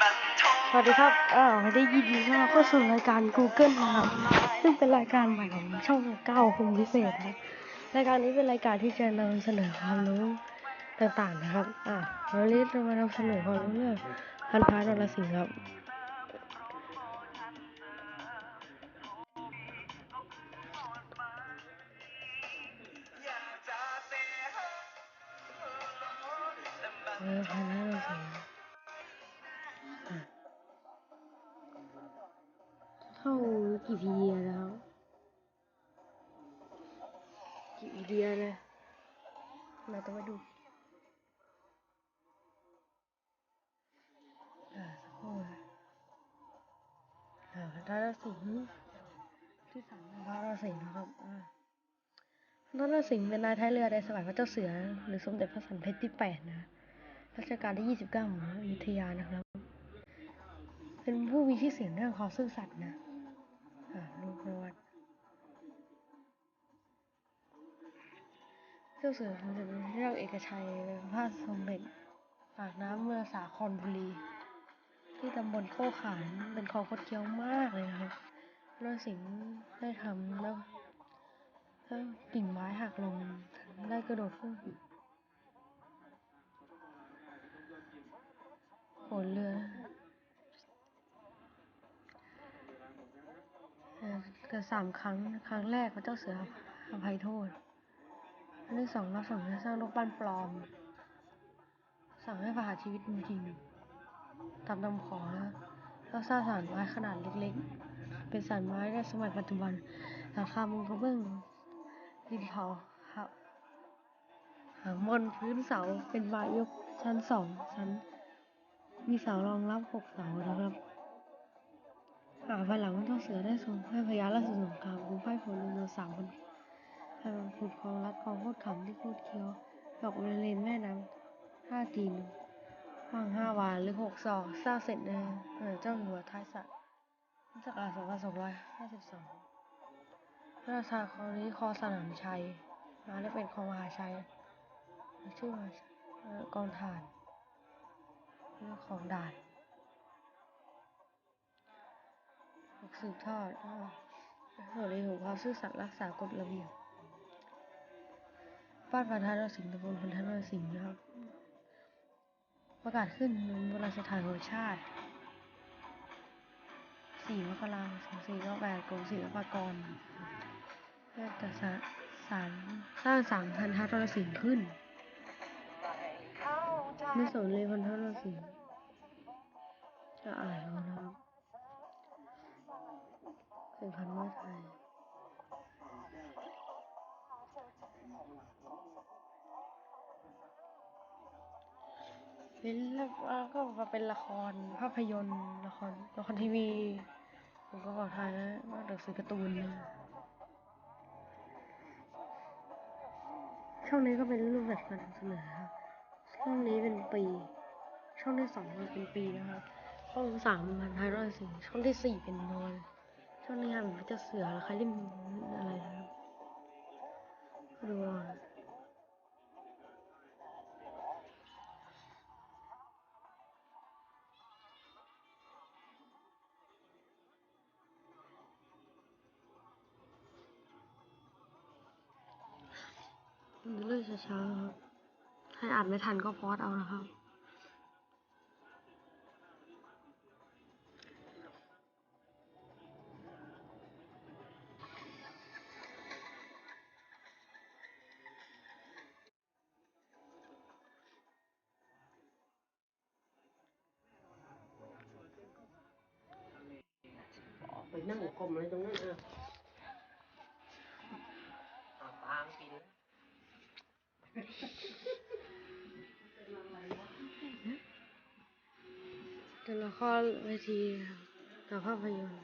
สวัสดีครับอ้าวได้ยินดีต้อนรับเข้าสู่รายการ Google นะครับ ซึ่งเป็นรายการใหม่ของช่องเก้าคงพิเศษนะครับ รายการนี้เป็นรายการที่จะนำเสนอความรู้ต่างๆนะครับ อ่าวันนี้เรามานำเสนอความรู้เรื่องพันท้ายนรสิงห์ครับ เออพันท้ายนรสิงห์ กิพีเดีแล้วกิพีเดียนะเราต้องมาดูอ่าสักครู่นะอ่าพันท้าสิงห์ที่สามพันท้าสิงห์นะครับพันท้าสิงห์เป็นนายท้ายเรือในสมัยพระเจ้าเสือ หรือสมเด็จพระสันเพชรที่แปดนะรัชกาลที่29ของอยุธยานะครับ เป็นผู้มีชื่อเสียงเรื่องความซื่อสัตย์นะ อ่ารูปประวัติเจ้าเสือสมเด็จพระเจ้าเอกชัยเป็นพระสมเด็จปากน้ำเมืองสาครบุรี ที่ตำบลโคขานเป็นคลองคดเคี้ยวมากเลยนะครับแล้สิ่งได้ทำแล้วแล้วกิ่งไม้หักลงได้กระโดดขึ้นโขนเรือ เอ่อเกิดสามครั้ง ครั้งแรกพระเจ้าเสืออภัยโทษครั้งที่สองรับสั่งให้สร้างรูปปั้นปลอม สั่งให้ประหารชีวิตจริงๆตามคำขอนะแล้วสร้างสารไม้ขนาดเล็กๆ เป็นสารไม้ในสมัยปัจจุบันหลังคามุงกระเบื้องดินเผาครับหางบนพื้นเสาเป็นไม้ยกชั้นสองชั้น มีเสารองรับหกเสานะครับ หาภายหลังเจ้าเสือได้ส่งให้พญาราชสงครามคุ้มไพ่ผลจำนวนสามคนให้มันขุดคลองลัดคลองโคตรขำที่โคตรเคี้ยวดอกบริเลนแม่น้ำห้าตีนกว้างห้าวาหรือหกศอกสร้างเสร็จในเออเจ้าหัวท้ายสระพุทธศักราชสองพันสองร้อยห้าสิบสองพระราชาคราวนี้คอสนามชัยมาได้เป็นคองมหาชัยชื่อมาเอ่อกองฐานเรื่องของด่าน สืบทอดอ่าส่วนในของความซื่อสัตย์รักษากฎระเบียบบ้านพันธะนรสิงห์ตำบลพันธะนรสิงห์นะครับ ประกาศขึ้นเป็นโบราณสถานแห่งชาติ 4มกราคม2498กรมศิลปากรได้จัดสรรสารสร้างสามพันธะนรสิงห์ขึ้นไม่สนเลยพันธะนรสิงห์จะอ่านเอานะครับ เป็นพันธุ์ไทยเป็นแล้วก็มาเป็นละครภาพยนตร์ละครละครทีวีผมก็บอกทายนะว่าหนังสือการ์ตูนนะช่องนี้ก็เป็นรูปแบบการนำเสนอครับช่องนี้เป็นปี ช่องที่สองเป็นปีนะครับช่องสามพันท้ายร้อยสี่ช่องที่สี่เป็นนอน ช่องนี้ครับมันจะเสือแล้วใครเล่นอะไรนะครับดูเอาดูเรื่องช้าๆครับใครอ่านไม่ทันก็พอดเอานะครับ ไปนั่งกลมอะไรตรงนั้นอะอะปางกินเป็นละครเวทีครับกับภาพยนตร์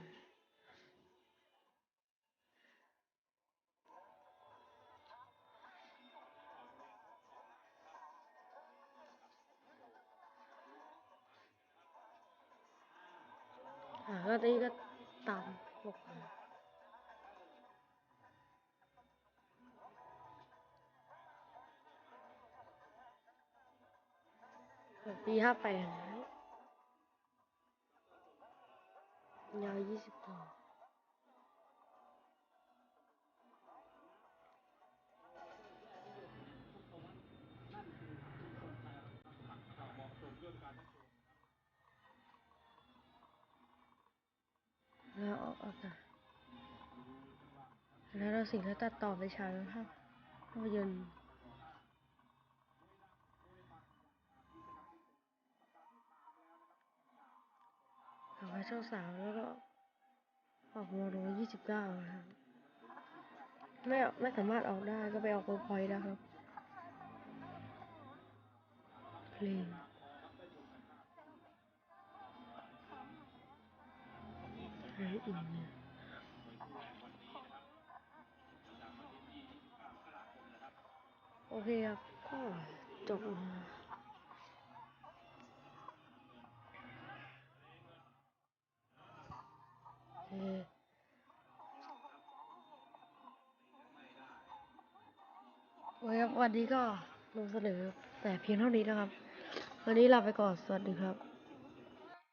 อ่าก็นี่ก็ ตามพวกมันปีห้าแปดยาวยี่สิบสอง อากาศแล้วเราสิ่งที่ตัดต่อไปฉายภาพภาพยนตร์ออกมาช่องสามแล้วก็ออกโมโนยี่สิบเก้าครับไม่ออกไม่สามารถออกได้ก็ไปออกเวิร์กพอยต์นะครับเพลง ไรอีกเนี่ยโอเคครับก็จบนะโอเคโอเคครับวันนี้ก็นำเสนอแต่เพียงเท่านี้นะครับ วันนี้ลาไปก่อน สวัสดีครับ